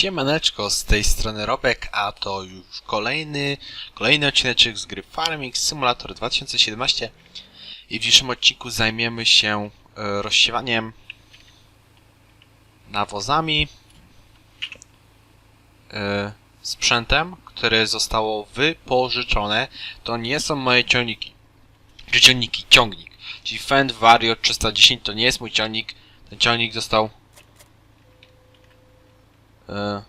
Siemaneczko, z tej strony Robek, a to już kolejny, kolejny odcineczek z gry Farming Simulator 2017 i w dzisiejszym odcinku zajmiemy się e, rozsiewaniem nawozami, e, sprzętem, które zostało wypożyczone. To nie są moje ciągniki, czy ciągniki, ciągnik, czyli Fend Vario 310 to nie jest mój ciągnik, ten ciągnik został E...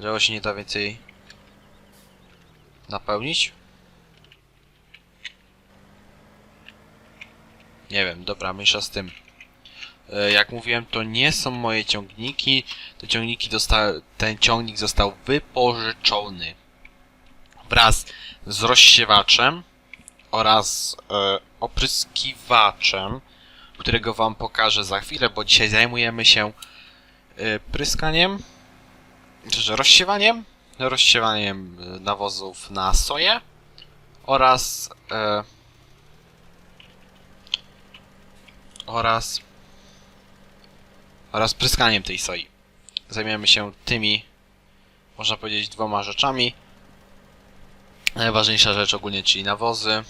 Działo się nie da więcej napełnić? Nie wiem, dobra, mniejsza z tym. E, jak mówiłem, to nie są moje ciągniki. Te ciągniki ten ciągnik został wypożyczony wraz z rozsiewaczem oraz e, opryskiwaczem, którego wam pokażę za chwilę, bo dzisiaj zajmujemy się pryskaniem, czy rozsiewaniem, rozsiewaniem y, nawozów na soję oraz e, oraz oraz pryskaniem tej soi. Zajmiemy się tymi, można powiedzieć, dwoma rzeczami. Najważniejsza rzecz ogólnie, czyli nawozy.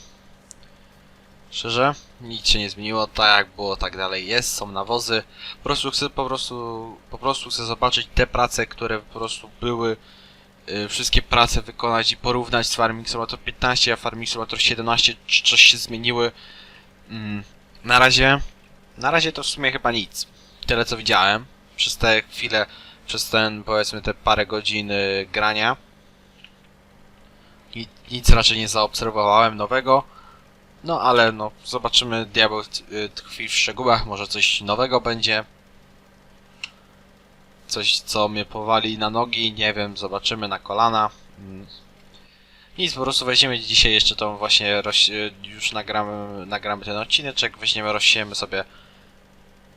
Szczerze, nic się nie zmieniło, tak jak było, tak dalej jest, są nawozy. Po prostu chcę po prostu, po prostu chcę zobaczyć te prace, które po prostu były, y, wszystkie prace wykonać i porównać z Farming Simulator 15 a Farming Simulator 17, czy coś się zmieniły. Mm, na razie, na razie to w sumie chyba nic. Tyle co widziałem przez te chwile, przez ten powiedzmy te parę godzin y, grania. Ni- Nic raczej nie zaobserwowałem nowego. No ale no, zobaczymy, diabeł y, tkwi w szczegółach, może coś nowego będzie. Coś, co mnie powali na nogi, nie wiem, zobaczymy na kolana. Mm. Nic, po prostu weźmiemy dzisiaj jeszcze tą właśnie, y, już nagramy, nagramy ten odcineczek, weźmiemy, rozsiejemy sobie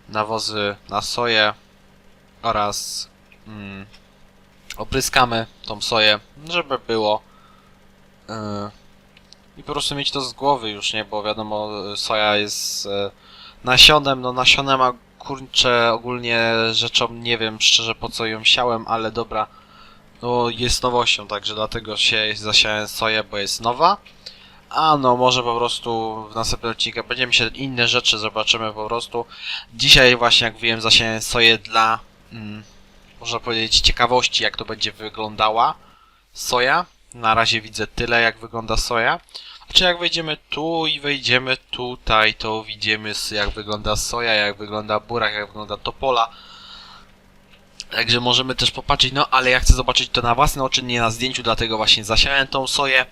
nawozy na soję oraz mm, opryskamy tą soję, żeby było yy, i po prostu mieć to z głowy już, nie? Bo wiadomo, soja jest e, nasionem, no nasionem, a kurczę, ogólnie rzeczą, nie wiem szczerze po co ją siałem, ale dobra, no jest nowością, także dlatego się zasiałem soję, bo jest nowa. A no, może po prostu w następnym odcinku będziemy się inne rzeczy zobaczymy po prostu. Dzisiaj właśnie, jak wiem, zasiałem soję dla, mm, można powiedzieć, ciekawości, jak to będzie wyglądała soja. Na razie widzę tyle, jak wygląda soja. Czy jak wejdziemy tu i wejdziemy tutaj, to widzimy jak wygląda soja, jak wygląda burak, jak wygląda topola. Także możemy też popatrzeć, no ale ja chcę zobaczyć to na własne oczy, nie na zdjęciu, dlatego właśnie zasiałem tą soję.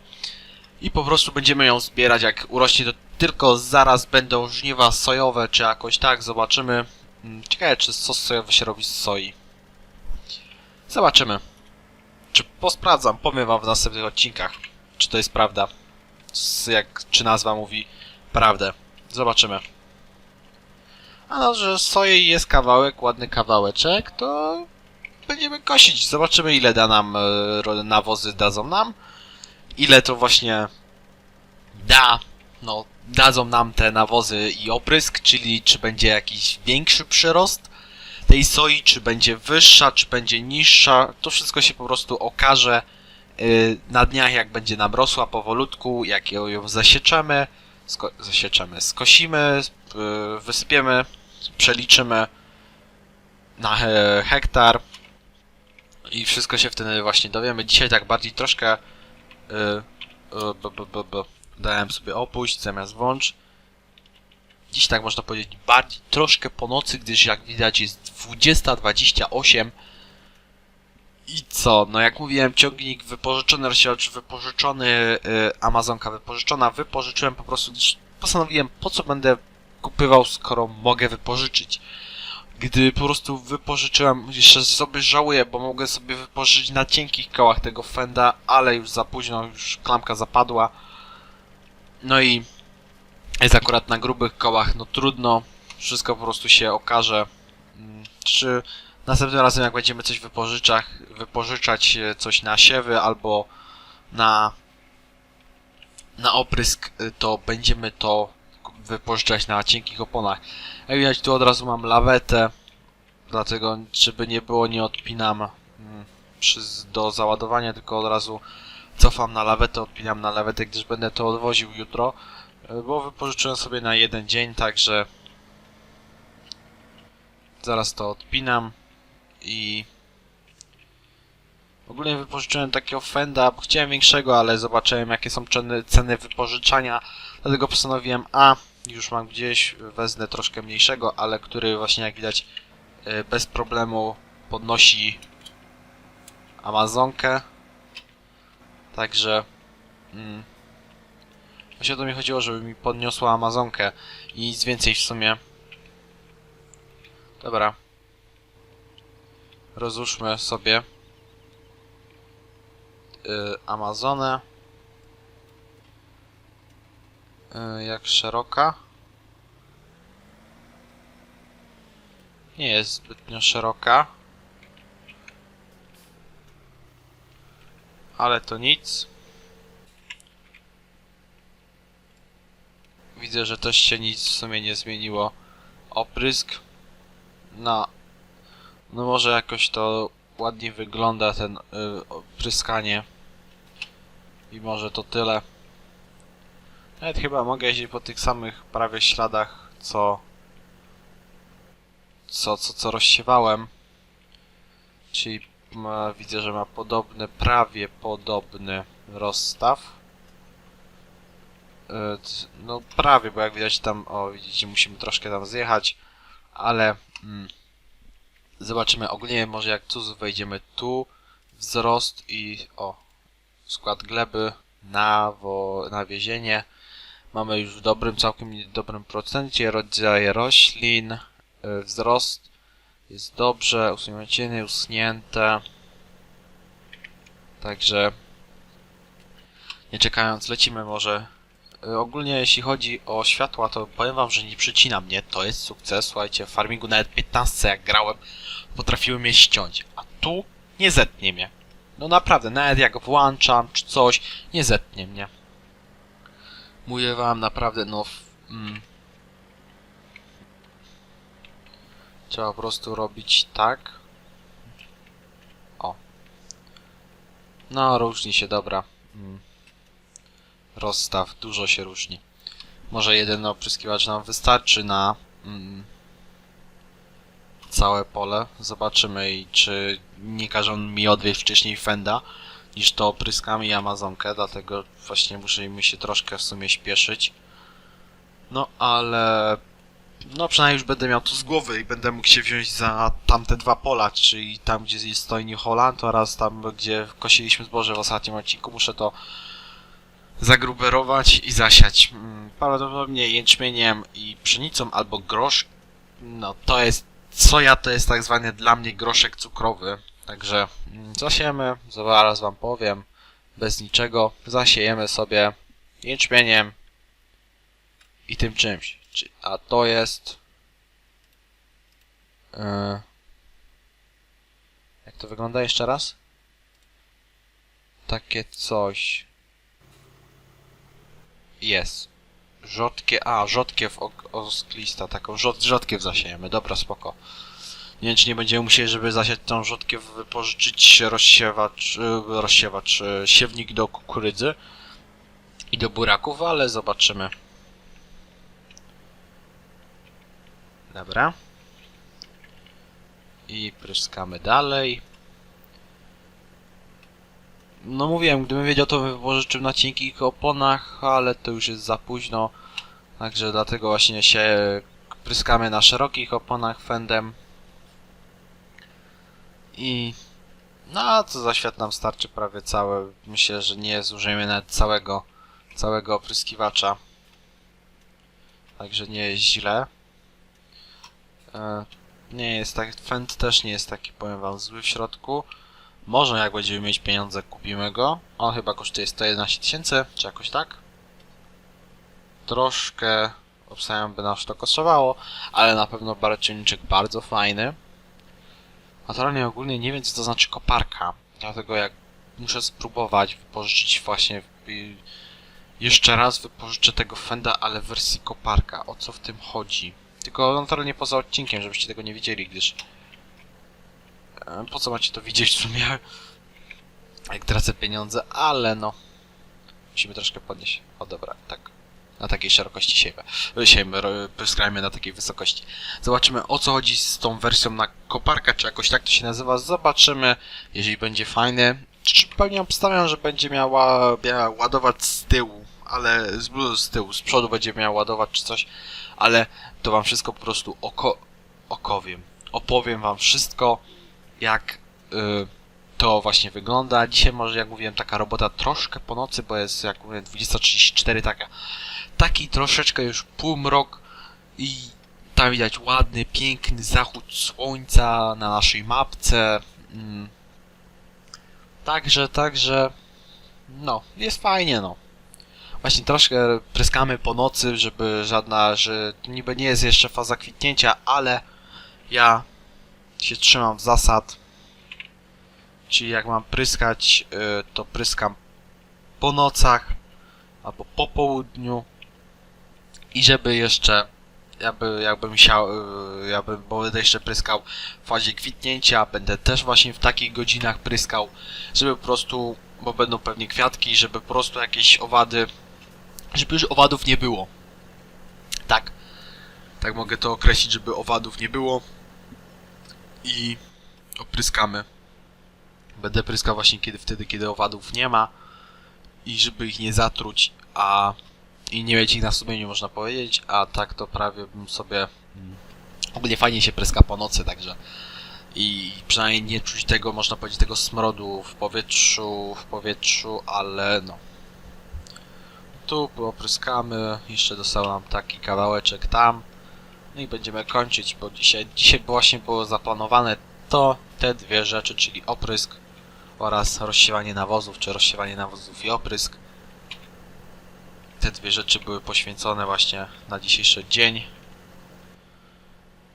I po prostu będziemy ją zbierać, jak urośnie to tylko zaraz będą żniwa sojowe, czy jakoś tak, zobaczymy. Mm, Ciekawe, czy sos sojowy się robi z soi. Zobaczymy. Czy posprawdzam, powiem wam w następnych odcinkach, czy to jest prawda. Jak, czy nazwa mówi prawdę. Zobaczymy. A no, że soi jest kawałek, ładny kawałeczek, to będziemy kosić. Zobaczymy ile da nam, e, nawozy dadzą nam. Ile to właśnie da, no, dadzą nam te nawozy i oprysk, czyli czy będzie jakiś większy przyrost tej soi, czy będzie wyższa, czy będzie niższa, to wszystko się po prostu okaże y, na dniach, jak będzie nam rosła powolutku, jak ją, zasieczemy, sko- zasieczemy, skosimy, y, wysypiemy, przeliczymy na he- hektar i wszystko się wtedy właśnie dowiemy. Dzisiaj tak bardziej troszkę y, dałem sobie opuść zamiast włącz. Dziś tak można powiedzieć bardziej troszkę po nocy, gdyż jak widać jest 20.28 i co? No jak mówiłem, ciągnik wypożyczony, rozsiadacz wypożyczony, y, Amazonka wypożyczona, wypożyczyłem po prostu, postanowiłem po co będę kupywał, skoro mogę wypożyczyć. Gdy po prostu wypożyczyłem, jeszcze sobie żałuję, bo mogę sobie wypożyczyć na cienkich kołach tego Fenda, ale już za późno, już klamka zapadła. No i jest akurat na grubych kołach, no trudno, wszystko po prostu się okaże. Mm, Czy następnym razem jak będziemy coś wypożyczać, wypożyczać e, coś na siewy albo na na oprysk, y, to będziemy to wypożyczać na cienkich oponach. Jak widać tu od razu mam lawetę, Dlatego, żeby nie było, nie odpinam mm, do załadowania, tylko od razu cofam na lawetę, odpinam na lawetę, gdyż będę to odwoził jutro. Bo wypożyczyłem sobie na jeden dzień, także zaraz to odpinam i ogólnie wypożyczyłem takiego Fenda, bo chciałem większego, ale zobaczyłem jakie są ceny, ceny wypożyczania, dlatego postanowiłem, a już mam gdzieś, wezmę troszkę mniejszego, ale który właśnie jak widać e, bez problemu podnosi Amazonkę. Także mm, właśnie o to mi chodziło, żeby mi podniosła Amazonkę i nic więcej w sumie. Dobra. Rozłóżmy sobie y, Amazonę. Y, jak szeroka? Nie jest zbytnio szeroka. Ale to nic. Widzę, że też się nic w sumie nie zmieniło. Oprysk. No. No może jakoś to ładnie wygląda ten y, opryskanie. I może to tyle. Nawet chyba mogę jeździć po tych samych prawie śladach, co... Co, co, co rozsiewałem. Czyli ma, widzę, że ma podobny, prawie podobny rozstaw. E, No prawie, bo jak widać tam, o widzicie, musimy troszkę tam zjechać, ale mm, zobaczymy ogólnie, może jak tu wejdziemy tu, wzrost i o, skład gleby, nawo, nawiezienie. Mamy już w dobrym, całkiem dobrym procencie, rodzaje roślin, y, wzrost jest dobrze, usunięcie usunięte. Także nie czekając, lecimy może. Y, Ogólnie jeśli chodzi o światła, to powiem wam, że nie przycina mnie, to jest sukces. Słuchajcie, w farmingu nawet 15 jak grałem, potrafiły mnie ściąć, a tu nie zetnie mnie. No naprawdę, nawet jak włączam czy coś, nie zetnie mnie. Mówię wam naprawdę, no... Mm, trzeba po prostu robić tak. O. No, różni się, dobra. Mm. Rozstaw, dużo się różni. Może jeden opryskiwacz nam wystarczy na mm, całe pole. Zobaczymy i czy nie każą mi odwieźć wcześniej Fenda niż to opryskami i Amazonkę, dlatego właśnie musimy się troszkę w sumie śpieszyć. No ale no przynajmniej już będę miał to z głowy i będę mógł się wziąć za tamte dwa pola, czyli tam gdzie jest stoi New Holland oraz tam gdzie kosiliśmy zboże w ostatnim odcinku. Muszę to zagruberować i zasiać. Mm, Prawdopodobnie jęczmieniem i pszenicą albo grosz. No to jest soja to jest tak zwany dla mnie groszek cukrowy. Także mm, zasiejemy, zaraz wam powiem, bez niczego. Zasiejemy sobie jęczmieniem i tym czymś. Czy- A to jest. Yy, jak to wygląda jeszcze raz? Takie coś. Jest. Rzodkie, a, rzodkiew osklista, taką rzod, rzodkiew zasiejemy, dobra, spoko. Nie wiem, czy nie będziemy musieli, żeby zasiać tą rzodkiew, wypożyczyć rozsiewacz, y, rozsiewacz, y, siewnik do kukurydzy i do buraków, ale zobaczymy. Dobra. I pryskamy dalej. No mówiłem, gdybym wiedział, to wypożyczył na cienkich oponach, ale to już jest za późno. Także dlatego właśnie się pryskamy na szerokich oponach fendem. I... No, a co za świat nam starczy prawie całe. Myślę, że nie zużyjemy nawet całego, całego opryskiwacza. Także nie jest źle. E, nie jest tak, Fend też nie jest taki, powiem wam, zły w środku. Może jak będziemy mieć pieniądze, kupimy go. On chyba kosztuje 111 tysięcy, czy jakoś tak. Troszkę obstawiam, by nas to kosztowało, ale na pewno barczyńczyk bardzo fajny. Naturalnie ogólnie nie wiem, co to znaczy koparka, dlatego jak muszę spróbować wypożyczyć właśnie jeszcze raz wypożyczę tego Fenda, ale w wersji koparka. O co w tym chodzi? Tylko naturalnie poza odcinkiem, żebyście tego nie widzieli, gdyż Po co macie to widzieć w sumie? Jak tracę pieniądze, ale no. Musimy troszkę podnieść. O dobra, tak. Na takiej szerokości siejmy. E, Siejmy, skrajmy na takiej wysokości. Zobaczymy o co chodzi z tą wersją na koparka, czy jakoś tak to się nazywa. Zobaczymy, jeżeli będzie fajny. Czy pewnie obstawiam, że będzie miała, miała ładować z tyłu, ale z, z tyłu, z przodu będzie miała ładować czy coś, ale to wam wszystko po prostu oko, okowiem. Opowiem wam wszystko, jak y, to właśnie wygląda. Dzisiaj może, jak mówiłem, taka robota troszkę po nocy, bo jest, jak mówię, 20.34 taka. Taki troszeczkę już półmrok i tam widać ładny, piękny zachód słońca na naszej mapce. Mm. Także, także, no, jest fajnie, no. Właśnie troszkę pryskamy po nocy, żeby żadna, że niby nie jest jeszcze faza kwitnięcia, ale ja się trzymam zasad. Czyli jak mam pryskać, y, to pryskam po nocach albo po południu. I żeby jeszcze, jakby, jakbym chciał, y, jakby, bo będę jeszcze pryskał w fazie kwitnięcia, będę też właśnie w takich godzinach pryskał, żeby po prostu, bo będą pewnie kwiatki, żeby po prostu jakieś owady, żeby już owadów nie było. Tak. Tak mogę to określić, żeby owadów nie było. I opryskamy. Będę pryskał właśnie kiedy, wtedy, kiedy owadów nie ma. I żeby ich nie zatruć, a i nie mieć ich na sumieniu, można powiedzieć, a tak to prawie bym sobie... mm, Ogólnie fajnie się pryska po nocy, także... I przynajmniej nie czuć tego, można powiedzieć, tego smrodu w powietrzu, w powietrzu, ale no. Tu opryskamy, jeszcze dostał nam taki kawałeczek tam. No i będziemy kończyć, bo dzisiaj, dzisiaj właśnie było zaplanowane to, te dwie rzeczy, czyli oprysk oraz rozsiewanie nawozów, czy rozsiewanie nawozów i oprysk. Te dwie rzeczy były poświęcone właśnie na dzisiejszy dzień.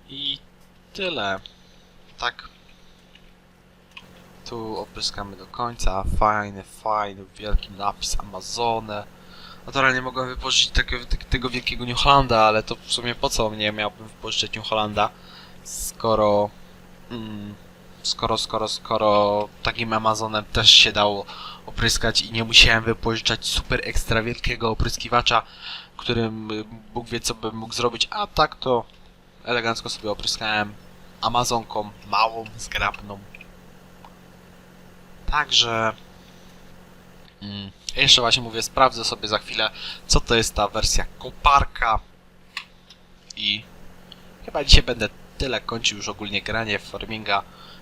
I tyle. Tak. Tu opryskamy do końca. Fajny, fajny, wielki napis Amazonę. Naturalnie mogłem wypożyczyć tego, te- tego wielkiego New Hollanda, ale to w sumie po co mnie miałbym wypożyczyć New Hollanda, skoro... Mm, skoro, skoro, skoro takim Amazonem też się dało opryskać i nie musiałem wypożyczać super ekstra wielkiego opryskiwacza, którym Bóg wie co bym mógł zrobić, a tak to elegancko sobie opryskałem Amazonką małą, zgrabną. Także... Mm, jeszcze właśnie mówię, sprawdzę sobie za chwilę, co to jest ta wersja koparka. I chyba dzisiaj będę tyle kończył już ogólnie granie w.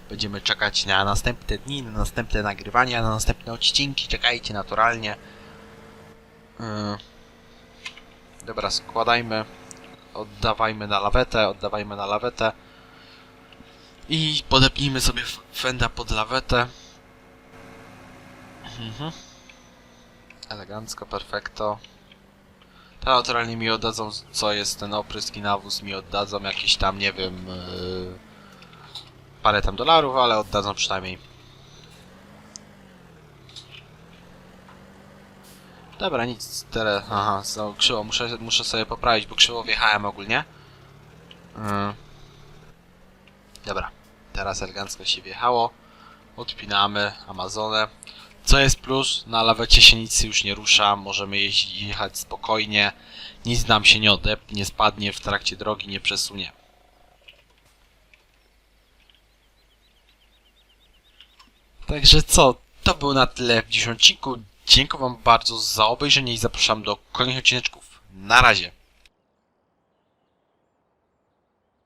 Będziemy czekać na następne dni, na następne nagrywania, na następne odcinki. Czekajcie naturalnie. Yy. Dobra, składajmy. Oddawajmy na lawetę, oddawajmy na lawetę. I podepnijmy sobie fenda pod lawetę. Mhm. Elegancko, perfekto. To naturalnie mi oddadzą, co jest ten oprysk i nawóz, mi oddadzą jakieś tam, nie wiem, yy, parę tam dolarów, ale oddadzą przynajmniej. Dobra, nic, teraz, aha, znowu krzywo, muszę, muszę sobie poprawić, bo krzywo wjechałem ogólnie. Yy. Dobra, teraz elegancko się wjechało. Odpinamy Amazonę. Co jest plus? Na lawecie się nic już nie rusza, możemy jechać spokojnie. Nic nam się nie odepnie, nie spadnie w trakcie drogi, nie przesunie. Także co? To było na tyle w dzisiejszym odcinku. Dziękuję wam bardzo za obejrzenie i zapraszam do kolejnych odcineczków. Na razie.